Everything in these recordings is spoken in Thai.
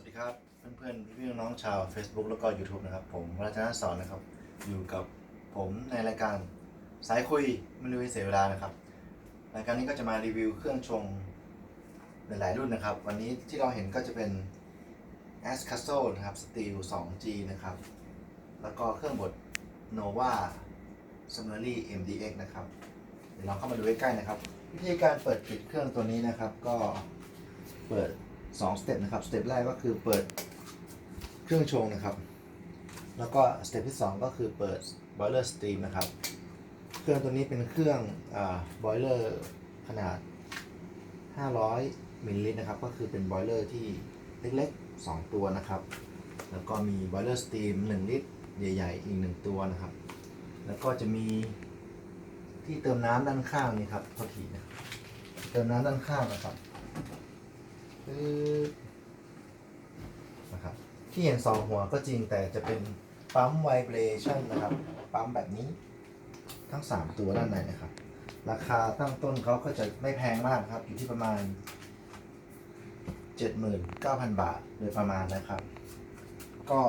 สวัสดีครับ เพื่อนๆพี่ๆน้องๆชาว Facebook แล้วก็ YouTube นะครับ ผมรัชนาสอนนะครับ อยู่กับผมในรายการสายคุยไม่รู้เสียเวลานะครับ รายการนี้ก็จะมารีวิวเครื่องชงหลายๆรุ่นนะครับ วันนี้ที่เราเห็นก็จะเป็น a s c a s o นะครับ Steel 2G นะครับ แล้วก็เครื่องบด Nova s u m m e r y MDX นะครับ เดี๋ยวเราเข้ามาดูใกล้ๆนะครับ วิธีการเปิดปิดเครื่องตัวนี้นะครับ ก็เปิด 2สเต็ปนะครับสเต็ปแรกก็คือเปิดเครื่องชงนะครับ แล้วก็สเต็ปที่ 2 ก็คือเปิด boiler steam นะครับ เครื่องตัวนี้เป็นเครื่องอ่า boiler ขนาด 500มิลลิลิตรนะครับ ก็คือเป็น boiler ที่เล็กๆ 2 ตัวนะครับ แล้วก็มี boiler steam 1 ลิตร ใหญ่ ๆ อีก 1 ตัวนะครับ แล้วก็จะมีที่เติมน้ำด้านข้างนี่ครับโทษทีนะเติมน้ำด้านข้างนะครับ ปึ๊บนะครับที่เห็นสองหัวก็จริงแต่จะเป็นปั๊มไวเบรชั่นนะครับ ปั๊มแบบนี้ ทั้ง 3 ตัวด้านในนะครับ ราคาตั้งต้นเขาก็จะไม่แพงมากครับ อยู่ที่ประมาณ 79,000 บาทโดยประมาณนะครับ ก็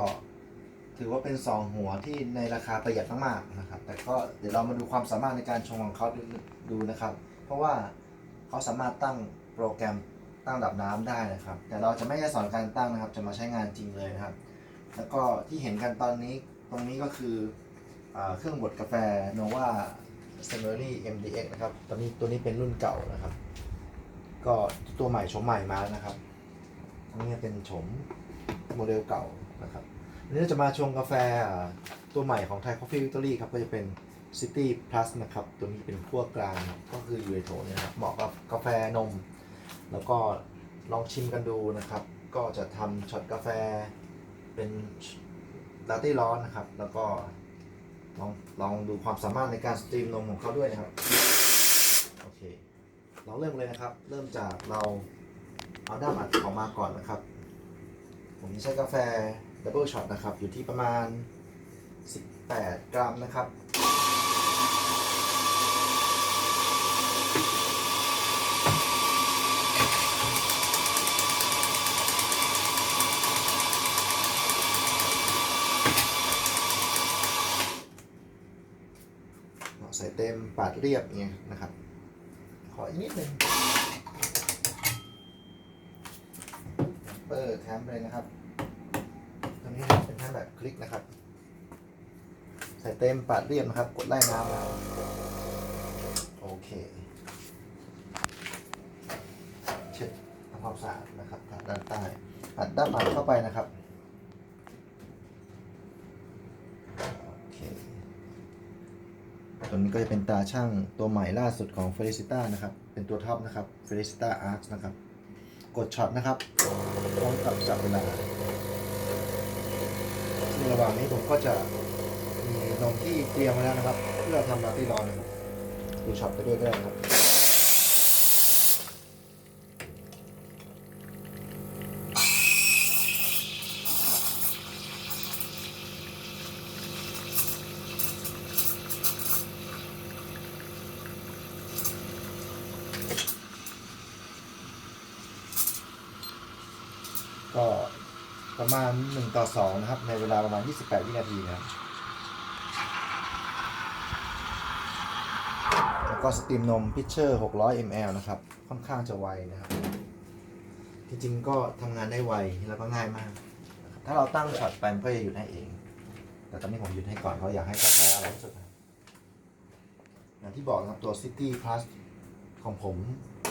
ถือว่าเป็น 2 หัวที่ในราคาประหยัดมากๆนะครับ แต่ก็เดี๋ยวเรามาดูความสามารถในการชงของเขาดูดูนะครับ เพราะว่าเขาสามารถตั้งโปรแกรม ตั้งระดับน้ำได้นะครับ แต่เราจะไม่ได้สอนการตั้งนะครับ จะมาใช้งานจริงเลยนะครับ แล้วก็ที่เห็นกันตอนนี้ตรงนี้ก็คืออเครื่องบดกาแฟ Nova s e m e r y MDX นะครับตอนนี้ตัวนี้เป็นรุ่นเก่านะครับ ก็ตัวใหม่ชมใหม่มาแล้วนะครับอันนี้เป็นชมโมเดลเก่านะครับวันนี้เราจะมาชงกาแฟตัวใหม่ของ Thai Coffee Victory ครับ ก็จะเป็น City Plus นะครับ ตัวนี้เป็นขั้วกลางก็คืออยู่ในโถนะครับ เหมาะกับกาแฟนม แล้วก็ลองชิมกันดูนะครับ ก็จะทำช็อตกาแฟเป็นลาเต้ร้อนนะครับ แล้วก็ลองลองดูความสามารถในการสตรีมนมของเขาด้วยนะครับโอเคเราเริ่มเลยนะครับ เริ่มจากเราเอาด้ามอัดออกมาก่อนนะครับ ผมใช้กาแฟดับเบิลช็อตนะครับ อยู่ที่ประมาณ 18 กรัมนะครับ ใส่เต็มปาดเรียบเงี้ยนะครับ ขออีกนิดนึงเปอร์แทมเลยนะครับ ตรงนี้เป็นแทมแบบคลิกนะครับ ใส่เต็มปาดเรียบนะครับ กดไล่น้ำโอเคเช็ดทำความสะอาดนะครับด้านใต้อัดด้านหลังเข้าไปนะครับโอเค ตัวนี้ก็จะเป็นตาช่างตัวใหม่ล่าสุดของ Felicita นะครับ เป็นตัวท็อปนะครับ Felicita Arc นะครับ กดช็อตนะครับพร้อมกับจับเวลาซึ่งระหว่างนี้ผมก็จะมีนมที่เตรียมไว้แล้วนะครับ เพื่อทำลาเต้ร้อนนะครับดูช็อตไปด้วยก็ได้นะครับ ก็ประมาณ 1 ต่อ 2 นะครับ ในเวลาประมาณ 28 วินาทีนะครับ แล้วก็สตรีมนมพิชเชอร์ 600 ml นะครับ ค่อนข้างจะไวนะครับจริงๆก็ทำงานได้ไวแล้วก็ง่ายมาก ถ้าเราตั้งช็อตไปมันก็จะหยุดให้เอง แต่ตอนนี้ผมหยุดให้ก่อนเพราะอยากให้กาแฟอร่อยที่สุดนะอย่างที่บอกนะครับตัว City Plus ของผม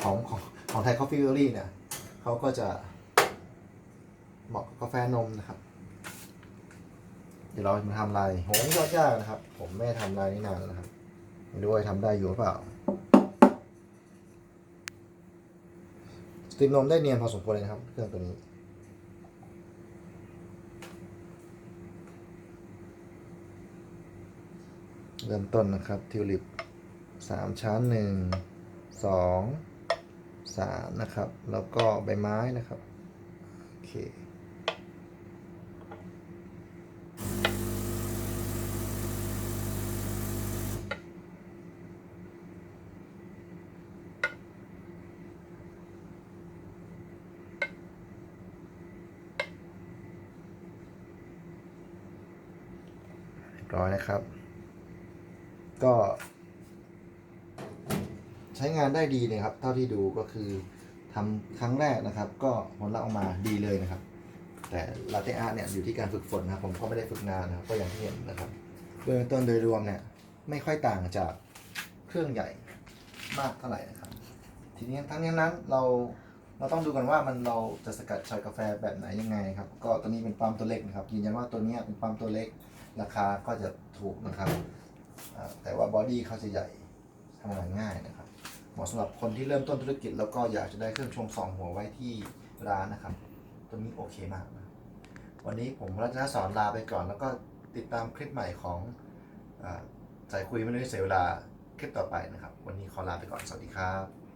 ของของของไทย Coffee Gallery เนี่ยเขาก็จะ เหมาะกับกาแฟนมนะครับ เดี๋ยวเรามาทำลายโหงยอดยากนะครับ ผมไม่ทำลายนี่นานแล้วนะครับไม่รู้ว่าทำได้อยู่หรือเปล่าสตรีมนมได้เนียนพอสมควรเลยนะครับ เครื่องตัวนี้เริ่มต้นนะครับทิวลิปสามชั้นหนึ่งสองสามนะครับ แล้วก็ใบไม้นะครับ โอเค ร้อยนะครับ ก็ ใช้งานได้ดีเลยครับ เท่าที่ดูก็คือทำครั้งแรกนะครับ ก็ผลลัพธ์ออกมาดีเลยนะครับ แต่ลาเต้อาร์เนี่ยอยู่ที่การฝึกฝนนะครับผมก็ไม่ได้ฝึกนานนะครับก็อย่างที่เห็นนะครับเบื้องต้นโดยรวมเนี่ยไม่ค่อยต่างจากเครื่องใหญ่มากเท่าไหร่นะครับ ทีนี้ทั้งนี้นั้นเราเราต้องดูกันว่ามันเราจะสกัดชากาแฟแบบไหนยังไงครับ ก็ตัวนี้เป็นปั๊มตัวเล็กนะครับยืนยันว่าตัวนี้เป็นปั๊มตัวเล็ก ราคาก็จะถูกนะครับแต่ว่าบอดี้เขาจะใหญ่ทำงานง่ายนะครับเหมาะสำหรับคนที่เริ่มต้นธุรกิจ แล้วก็อยากจะได้เครื่องชงสองหัวไว้ที่ร้านนะครับ ตัวนี้โอเคมากนะวันนี้ผมรัตนสอนลาไปก่อน แล้วก็ติดตามคลิปใหม่ของสายคุยไม่ได้เสียเวลาคลิปต่อไปนะครับ วันนี้ขอลาไปก่อนสวัสดีครับ